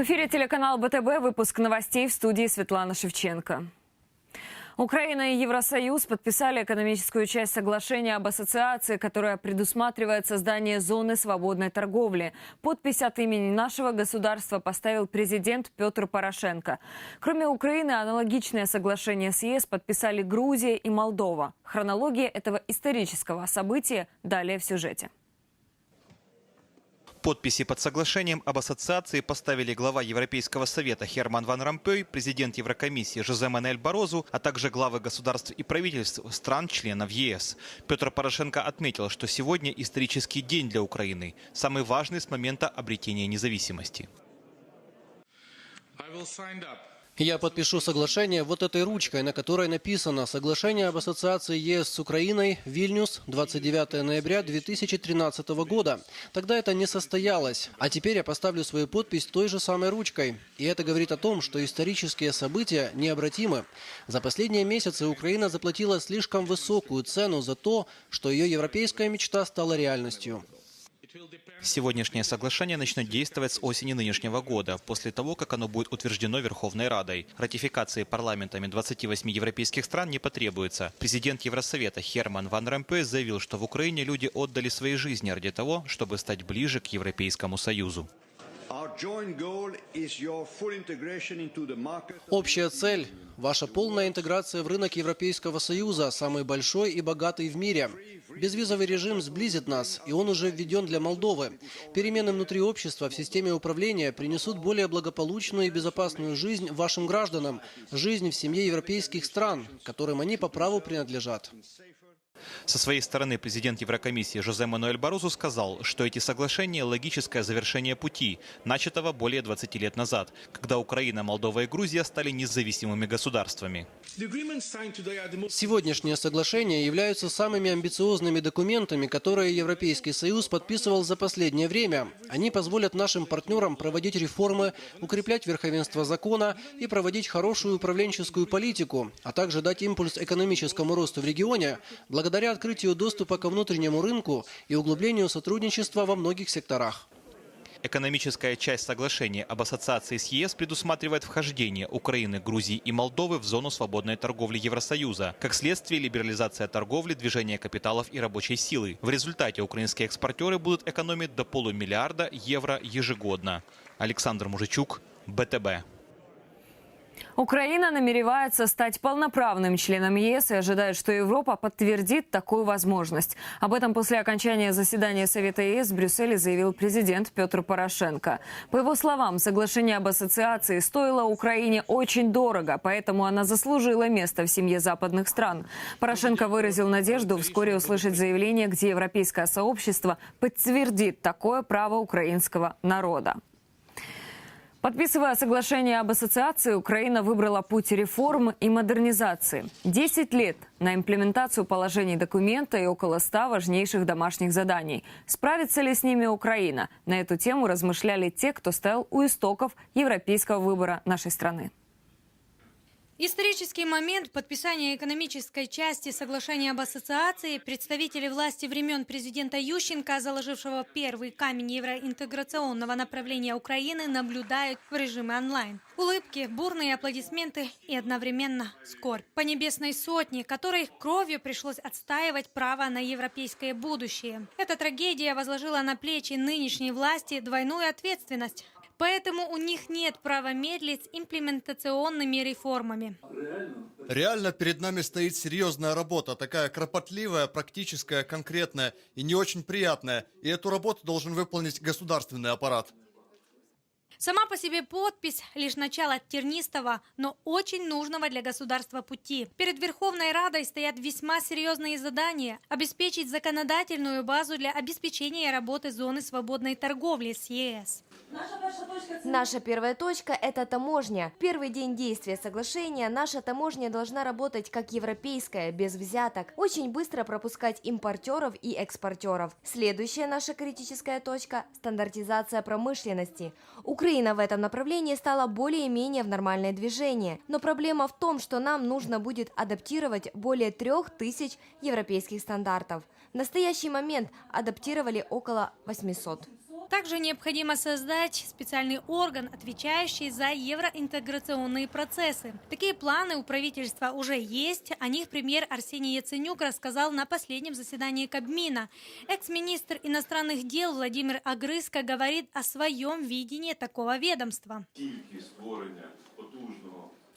В эфире телеканал БТБ, выпуск новостей в студии Светлана Шевченко. Украина и Евросоюз подписали экономическую часть соглашения об ассоциации, которая предусматривает создание зоны свободной торговли. Подпись от имени нашего государства поставил президент Петр Порошенко. Кроме Украины, аналогичное соглашение с ЕС подписали Грузия и Молдова. Хронология этого исторического события далее в сюжете. Подписи под соглашением об ассоциации поставили глава Европейского совета Херман Ван Ромпей, президент Еврокомиссии Жозе Манель Борозу, а также главы государств и правительств стран-членов ЕС. Петр Порошенко отметил, что сегодня исторический день для Украины, самый важный с момента обретения независимости. Я подпишу соглашение вот этой ручкой, на которой написано «Соглашение об ассоциации ЕС с Украиной, Вильнюс, 29 ноября 2013 года». Тогда это не состоялось. А теперь я поставлю свою подпись той же самой ручкой. И это говорит о том, что исторические события необратимы. За последние месяцы Украина заплатила слишком высокую цену за то, что ее европейская мечта стала реальностью. Сегодняшнее соглашение начнет действовать с осени нынешнего года, после того, как оно будет утверждено Верховной Радой. Ратификации парламентами 28 европейских стран не потребуется. Президент Евросовета Херман Ван Ромпе заявил, что в Украине люди отдали свои жизни ради того, чтобы стать ближе к Европейскому Союзу. Общая цель – ваша полная интеграция в рынок Европейского Союза, самый большой и богатый в мире. Безвизовый режим сблизит нас, и он уже введен для Молдовы. Перемены внутри общества в системе управления принесут более благополучную и безопасную жизнь вашим гражданам, жизнь в семье европейских стран, которым они по праву принадлежат. Со своей стороны президент Еврокомиссии Жозе Мануэль Барозу сказал, что эти соглашения – логическое завершение пути, начатого более 20 лет назад, когда Украина, Молдова и Грузия стали независимыми государствами. Сегодняшние соглашения являются самыми амбициозными документами, которые Европейский Союз подписывал за последнее время. Они позволят нашим партнерам проводить реформы, укреплять верховенство закона и проводить хорошую управленческую политику, а также дать импульс экономическому росту в регионе благодаря открытию доступа ко внутреннему рынку и углублению сотрудничества во многих секторах. Экономическая часть соглашения об ассоциации с ЕС предусматривает вхождение Украины, Грузии и Молдовы в зону свободной торговли Евросоюза. Как следствие, либерализация торговли, движение капиталов и рабочей силы. В результате украинские экспортеры будут экономить до полумиллиарда евро ежегодно. Александр Мужичук, БТБ. Украина намеревается стать полноправным членом ЕС и ожидает, что Европа подтвердит такую возможность. Об этом после окончания заседания Совета ЕС в Брюсселе заявил президент Петр Порошенко. По его словам, соглашение об ассоциации стоило Украине очень дорого, поэтому она заслужила место в семье западных стран. Порошенко выразил надежду вскоре услышать заявление, где европейское сообщество подтвердит такое право украинского народа. Подписывая соглашение об ассоциации, Украина выбрала путь реформ и модернизации. 10 лет на имплементацию положений документа и около 100 важнейших домашних заданий. Справится ли с ними Украина? На эту тему размышляли те, кто стоял у истоков европейского выбора нашей страны. Исторический момент подписания экономической части соглашения об ассоциации представители власти времен президента Ющенко, заложившего первый камень евроинтеграционного направления Украины, наблюдают в режиме онлайн. Улыбки, бурные аплодисменты и одновременно скорбь. По небесной сотне, которой кровью пришлось отстаивать право на европейское будущее. Эта трагедия возложила на плечи нынешней власти двойную ответственность. Поэтому у них нет права медлить с имплементационными реформами. Реально перед нами стоит серьезная работа, такая кропотливая, практическая, конкретная и не очень приятная. И эту работу должен выполнить государственный аппарат. Сама по себе подпись – лишь начало тернистого, но очень нужного для государства пути. Перед Верховной Радой стоят весьма серьезные задания – обеспечить законодательную базу для обеспечения работы зоны свободной торговли с ЕС. Наша первая точка – это таможня. Первый день действия соглашения наша таможня должна работать как европейская, без взяток, очень быстро пропускать импортеров и экспортеров. Следующая наша критическая точка – стандартизация промышленности. Украина в этом направлении стала более-менее в нормальное движение, но проблема в том, что нам нужно будет адаптировать более трех тысяч европейских стандартов. В настоящий момент адаптировали около 800. Также необходимо создать специальный орган, отвечающий за евроинтеграционные процессы. Такие планы у правительства уже есть. О них премьер Арсений Яценюк рассказал на последнем заседании Кабмина. Экс-министр иностранных дел Владимир Агрыска говорит о своем видении такого ведомства.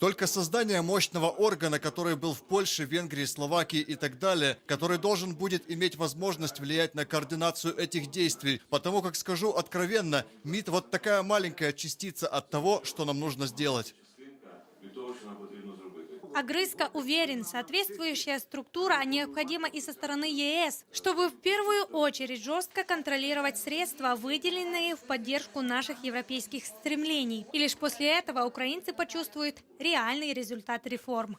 Только создание мощного органа, который был в Польше, Венгрии, Словакии и так далее, который должен будет иметь возможность влиять на координацию этих действий. Потому как скажу откровенно, МИД вот такая маленькая частица от того, что нам нужно сделать. Агрыска уверен, соответствующая структура необходима и со стороны ЕС, чтобы в первую очередь жестко контролировать средства, выделенные в поддержку наших европейских стремлений. И лишь после этого украинцы почувствуют реальный результат реформ.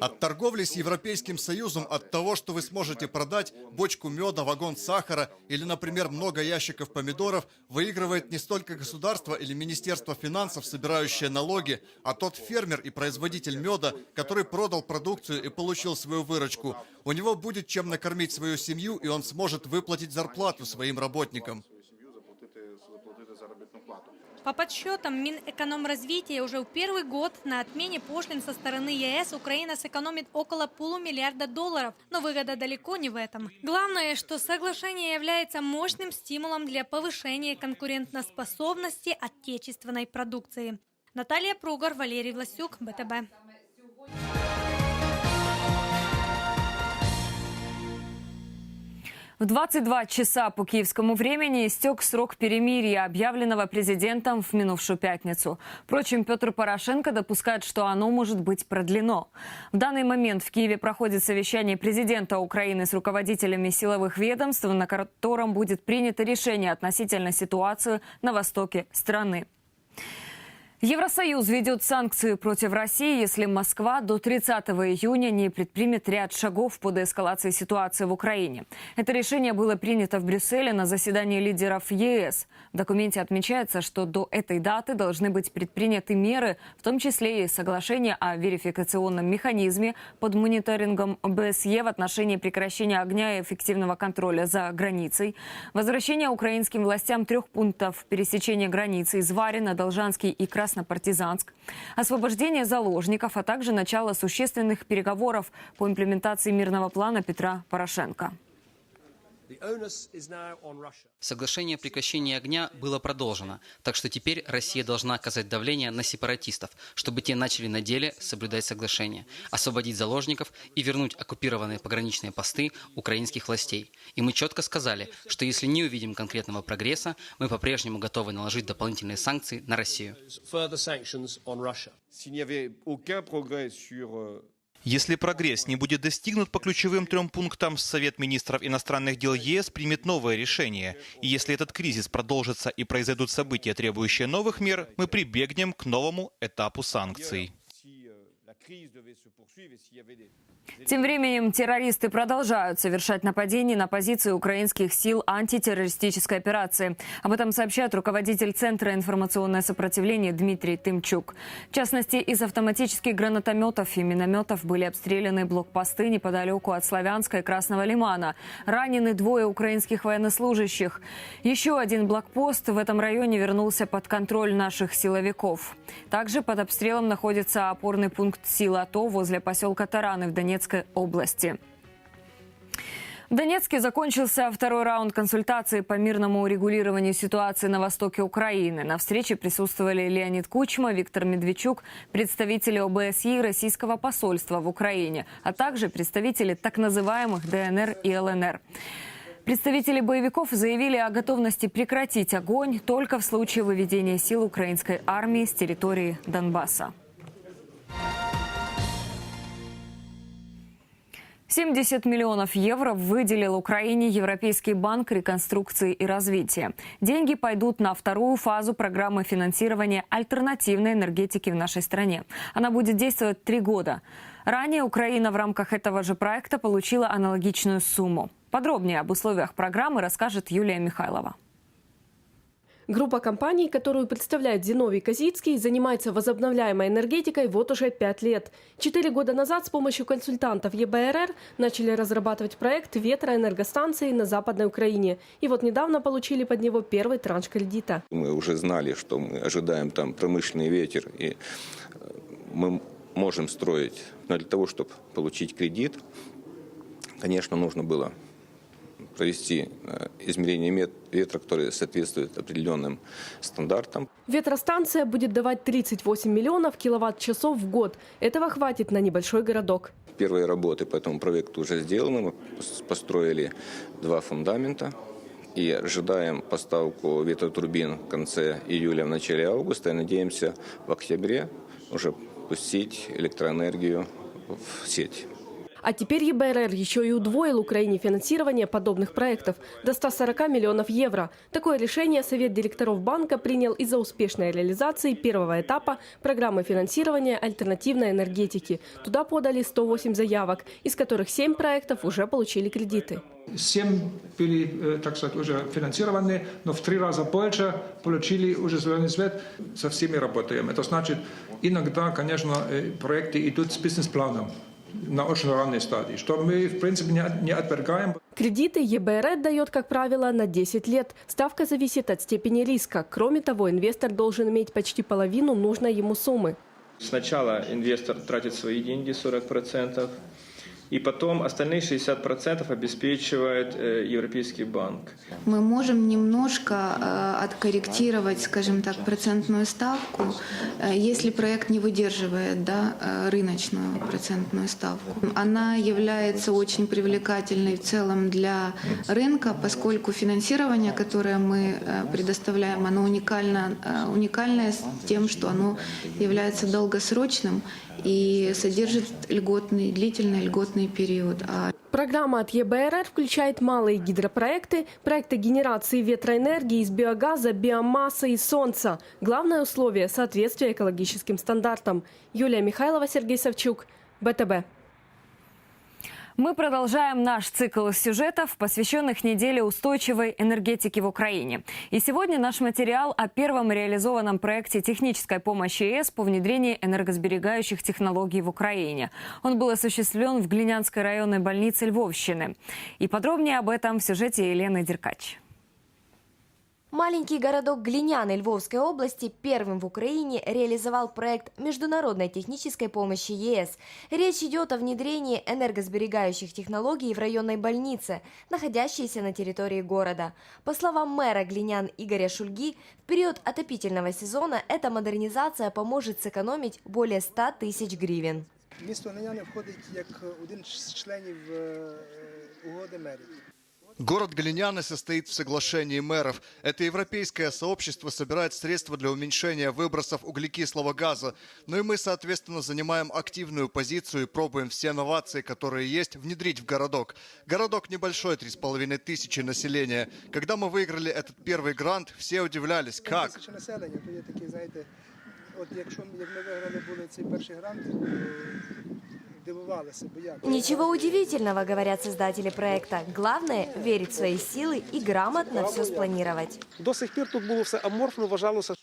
От торговли с Европейским Союзом, от того, что вы сможете продать бочку меда, вагон сахара или, например, много ящиков помидоров, выигрывает не столько государство или Министерство финансов, собирающее налоги, а тот фермер и производитель меда, который продал продукцию и получил свою выручку. У него будет чем накормить свою семью, и он сможет выплатить зарплату своим работникам. По подсчетам Минэкономразвития уже в первый год на отмене пошлин со стороны ЕС Украина сэкономит около полумиллиарда долларов, но выгода далеко не в этом. Главное, что соглашение является мощным стимулом для повышения конкурентоспособности отечественной продукции. Наталья Пругар, Валерий Власюк, БТБ. В 22 часа по киевскому времени истек срок перемирия, объявленного президентом в минувшую пятницу. Впрочем, Петр Порошенко допускает, что оно может быть продлено. В данный момент в Киеве проходит совещание президента Украины с руководителями силовых ведомств, на котором будет принято решение относительно ситуации на востоке страны. Евросоюз ведет санкции против России, если Москва до 30 июня не предпримет ряд шагов по деэскалации ситуации в Украине. Это решение было принято в Брюсселе на заседании лидеров ЕС. В документе отмечается, что до этой даты должны быть предприняты меры, в том числе и соглашение о верификационном механизме под мониторингом ОБСЕ в отношении прекращения огня и эффективного контроля за границей, возвращение украинским властям трех пунктов пересечения границы из Варина, Должанский и Краснопартизанск, освобождение заложников, а также начало существенных переговоров по имплементации мирного плана Петра Порошенко. Соглашение о прекращении огня было продолжено, так что теперь Россия должна оказать давление на сепаратистов, чтобы те начали на деле соблюдать соглашение, освободить заложников и вернуть оккупированные пограничные посты украинских властей. И мы четко сказали, что если не увидим конкретного прогресса, мы по-прежнему готовы наложить дополнительные санкции на Россию. S'il n'y avait aucun progrès sur Если прогресс не будет достигнут по ключевым трем пунктам, Совет министров иностранных дел ЕС примет новое решение. И если этот кризис продолжится и произойдут события, требующие новых мер, мы прибегнем к новому этапу санкций. Тем временем террористы продолжают совершать нападения на позиции украинских сил антитеррористической операции. Об этом сообщает руководитель Центра информационное сопротивление Дмитрий Тымчук. В частности, из автоматических гранатометов и минометов были обстреляны блокпосты неподалеку от Славянска и Красного Лимана. Ранены двое украинских военнослужащих. Еще один блокпост в этом районе вернулся под контроль наших силовиков. Также под обстрелом находится опорный пункт сил АТО возле поселка Тараны в Донецкой области. В Донецке закончился второй раунд консультаций по мирному урегулированию ситуации на востоке Украины. На встрече присутствовали Леонид Кучма, Виктор Медведчук, представители ОБСЕ и российского посольства в Украине, а также представители так называемых ДНР и ЛНР. Представители боевиков заявили о готовности прекратить огонь только в случае выведения сил украинской армии с территории Донбасса. 70 миллионов евро выделил Украине Европейский банк реконструкции и развития. Деньги пойдут на вторую фазу программы финансирования альтернативной энергетики в нашей стране. Она будет действовать три года. Ранее Украина в рамках этого же проекта получила аналогичную сумму. Подробнее об условиях программы расскажет Юлия Михайлова. Группа компаний, которую представляет Зиновий Козицкий, занимается возобновляемой энергетикой вот уже пять лет. Четыре года назад с помощью консультантов ЕБРР начали разрабатывать проект ветроэнергостанции на Западной Украине. И вот недавно получили под него первый транш кредита. Мы уже знали, что мы ожидаем там промышленный ветер, и э, мы можем строить. Но для того, чтобы получить кредит, конечно, нужно было провести э, измерение ветра, которые соответствуют определенным стандартам. Ветростанция будет давать 38 миллионов киловатт-часов в год. Этого хватит на небольшой городок. Первые работы по этому проекту уже сделаны. Мы пос- построили два фундамента и ожидаем поставку ветротурбин в конце июля, в начале августа. И надеемся в октябре уже пустить электроэнергию в сеть. А теперь ЕБРР еще и удвоил Украине финансирование подобных проектов до 140 миллионов евро. Такое решение Совет директоров банка принял из-за успешной реализации первого этапа программы финансирования альтернативной энергетики. Туда подали 108 заявок, из которых 7 проектов уже получили кредиты. Семь были, э, так сказать, уже финансированы, но в три раза больше получили уже зеленый свет. Со всеми работаем. Это значит, иногда, конечно, э, проекты идут с бизнес-планом на очень ранней стадии, что мы, в принципе, не, от- не отвергаем. Кредиты ЕБРР дает, как правило, на 10 лет. Ставка зависит от степени риска. Кроме того, инвестор должен иметь почти половину нужной ему суммы. Сначала инвестор тратит свои деньги, 40%, и потом остальные 60% обеспечивает э, Европейский банк. Мы можем немножко э, откорректировать, скажем так, процентную ставку, э, если проект не выдерживает да, рыночную процентную ставку. Она является очень привлекательной в целом для рынка, поскольку финансирование, которое мы предоставляем, оно уникально, уникальное тем, что оно является долгосрочным и содержит льготный, длительный льготный период. А Программа от ЕБРР включает малые гидропроекты, проекты генерации ветроэнергии из биогаза, биомассы и солнца. Главное условие – соответствие экологическим стандартам. Юлия Михайлова, Сергей Савчук, БТБ. Мы продолжаем наш цикл сюжетов, посвященных неделе устойчивой энергетики в Украине. И сегодня наш материал о первом реализованном проекте технической помощи ЕС по внедрению энергосберегающих технологий в Украине. Он был осуществлен в Глинянской районной больнице Львовщины. И подробнее об этом в сюжете Елены Деркач. Маленький городок Глиняны Львовской области первым в Украине реализовал проект международной технической помощи ЕС. Речь идет о внедрении энергосберегающих технологий в районной больнице, находящейся на территории города. По словам мэра Глинян Игоря Шульги, в период отопительного сезона эта модернизация поможет сэкономить более 100 тысяч гривен. Місто Глиняне входить як один з членів е, угоди мерів. Город Глиняны состоит в соглашении мэров. Это европейское сообщество собирает средства для уменьшения выбросов углекислого газа. Ну и мы, соответственно, занимаем активную позицию и пробуем все инновации, которые есть, внедрить в городок. Городок небольшой, 3,5 тысячи населения. Когда мы выиграли этот первый грант, все удивлялись, как? Тисяча населення, то є такі, знаєте, от якщо ми- як ми виграли були цей перший грант, Ничего удивительного, говорят создатели проекта. Главное – верить в свои силы и грамотно все спланировать. До сих пір тут було все аморфно, вважалося,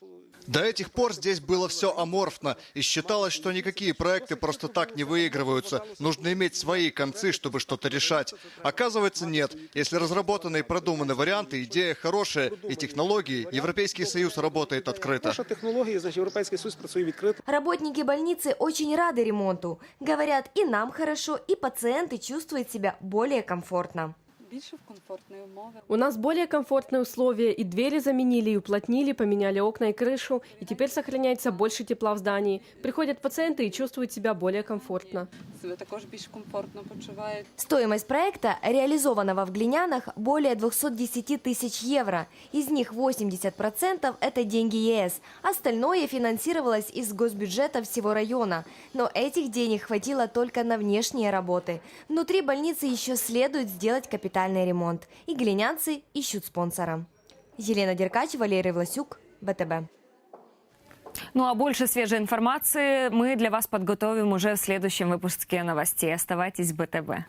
До этих пор здесь было все аморфно, и считалось, что никакие проекты просто так не выигрываются. Нужно иметь свои концы, чтобы что-то решать. Оказывается, нет. Если разработаны и продуманы варианты, идея хорошая, и технологии, Европейский Союз работает открыто. наша технологія, значить, Європейський Союз працює відкрито. Работники больницы очень рады ремонту. Говорят, и нам хорошо, и пациенты чувствуют себя более комфортно. У нас более комфортные условия, и двери заменили, и уплотнили, поменяли окна и крышу, и теперь сохраняется больше тепла в здании. Приходят пациенты и чувствуют себя более комфортно. себе також більш комфортно почувають. Стоимость проекта, реализованного в Глинянах, более 210 тысяч евро. Из них 80% – это деньги ЕС. Остальное финансировалось из госбюджета всего района. Но этих денег хватило только на внешние работы. Внутри больницы еще следует сделать капитальный ремонт. И глинянцы ищут спонсора. Елена Деркач, Валерий Власюк, БТБ. Ну а больше свежей информации мы для вас подготовим уже в следующем выпуске новостей. Оставайтесь в БТБ.